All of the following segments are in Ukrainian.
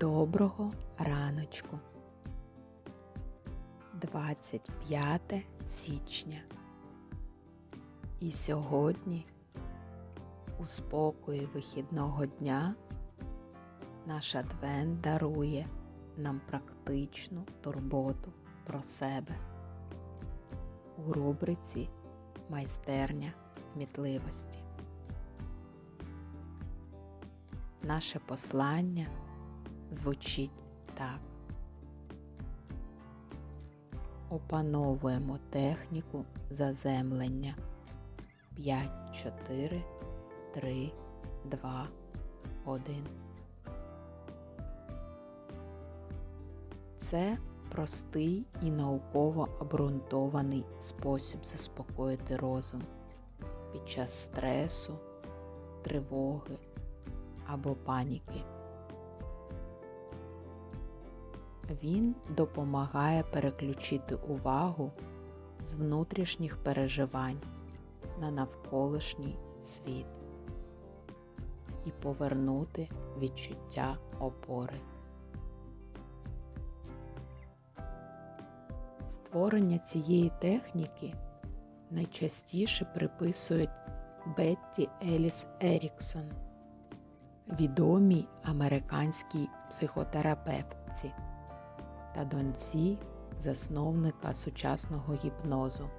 Доброго раночку. 25 січня. І сьогодні, у спокої вихідного дня, наш адвент дарує нам практичну турботу про себе. У рубриці Майстерня кмітливості. Наше послання звучить так. Опановуємо техніку заземлення 5, 4, 3, 2, 1. Це простий і науково обґрунтований спосіб заспокоїти розум під час стресу, тривоги або паніки. Він допомагає переключити увагу з внутрішніх переживань на навколишній світ і повернути відчуття опори. Створення цієї техніки найчастіше приписують Бетті Еліс Еріксон, відомій американській психотерапевтці та доньці засновника сучасного гіпнозу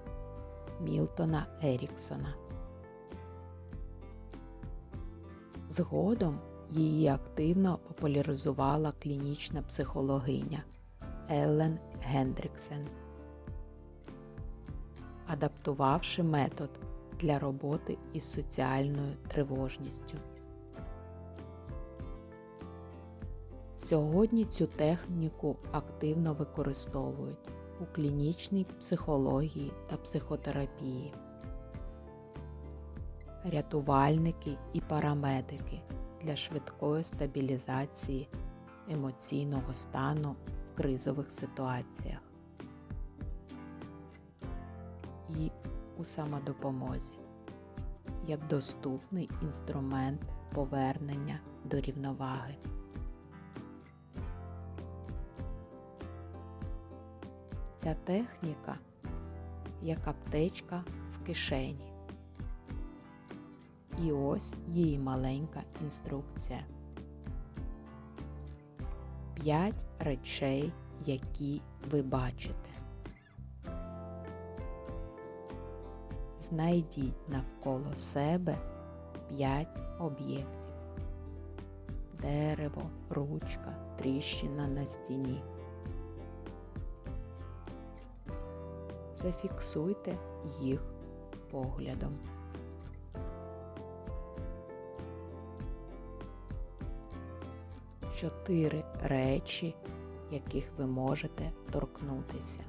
Мілтона Еріксона. Згодом її активно популяризувала клінічна психологиня Еллен Гендріксен, адаптувавши метод для роботи із соціальною тривожністю. Сьогодні цю техніку активно використовують у клінічній психології та психотерапії, рятувальники і парамедики для швидкої стабілізації емоційного стану в кризових ситуаціях і у самодопомозі як доступний інструмент повернення до рівноваги. Ця техніка як аптечка в кишені. І ось її маленька інструкція. П'ять речей, які ви бачите. Знайдіть навколо себе п'ять об'єктів. Дерево, ручка, тріщина на стіні. Зафіксуйте їх поглядом. Чотири речі, яких ви можете торкнутися.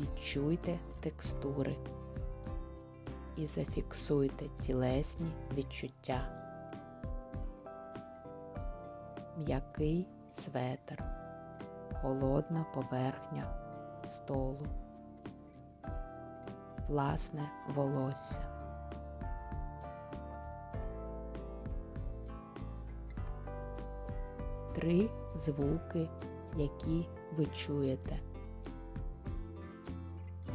Відчуйте текстури і зафіксуйте тілесні відчуття. М'який светр холодна поверхня столу, власне волосся. Три звуки, які ви чуєте.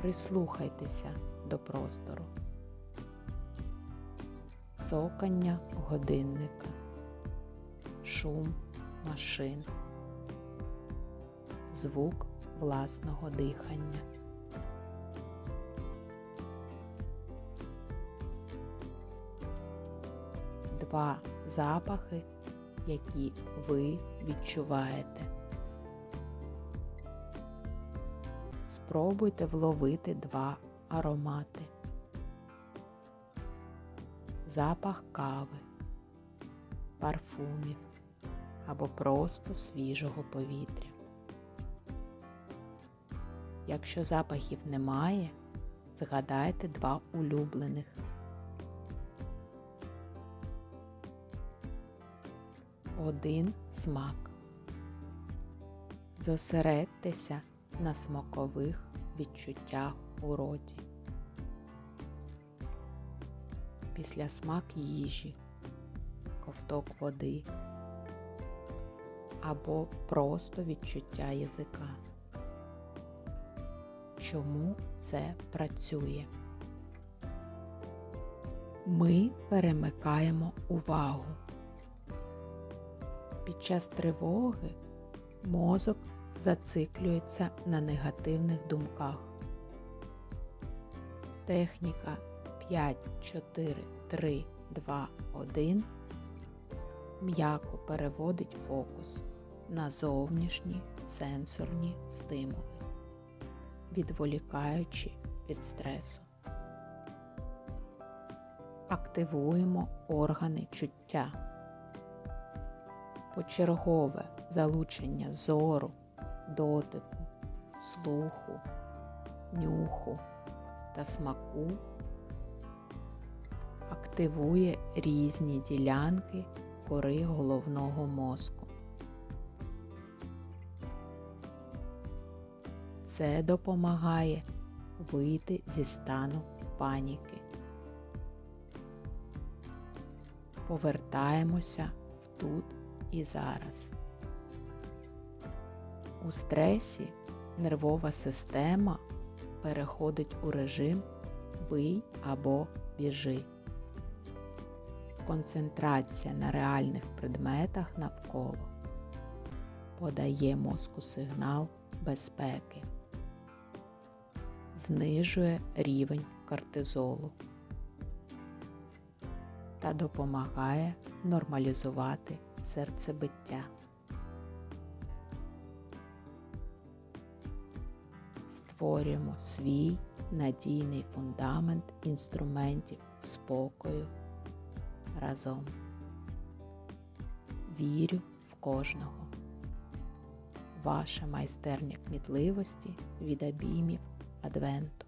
Прислухайтеся до простору. Цокання годинника, шум машин звук власного дихання. Два запахи, які ви відчуваєте. Спробуйте вловити два аромати. Запах кави, парфумів або просто свіжого повітря. Якщо запахів немає, згадайте два улюблених. Один смак. Зосередьтеся на смакових відчуттях у роті. Після смак їжі, ковток води або просто відчуття язика. Чому це працює? Ми перемикаємо увагу. Під час тривоги мозок зациклюється на негативних думках. Техніка 5, 4, 3, 2, 1 м'яко переводить фокус на зовнішні сенсорні стимули, відволікаючи від стресу. Активуємо органи чуття. Почергове залучення зору, дотику, слуху, нюху та смаку активує різні ділянки кори головного мозку. Це допомагає вийти зі стану паніки. Повертаємося в тут і зараз. У стресі нервова система переходить у режим бий або біжи. Концентрація на реальних предметах навколо подає мозку сигнал безпеки, знижує рівень кортизолу та допомагає нормалізувати серцебиття. Створюємо свій надійний фундамент інструментів спокою разом. Вірю в кожного. Ваша майстерня кмітливості від обіймів advent.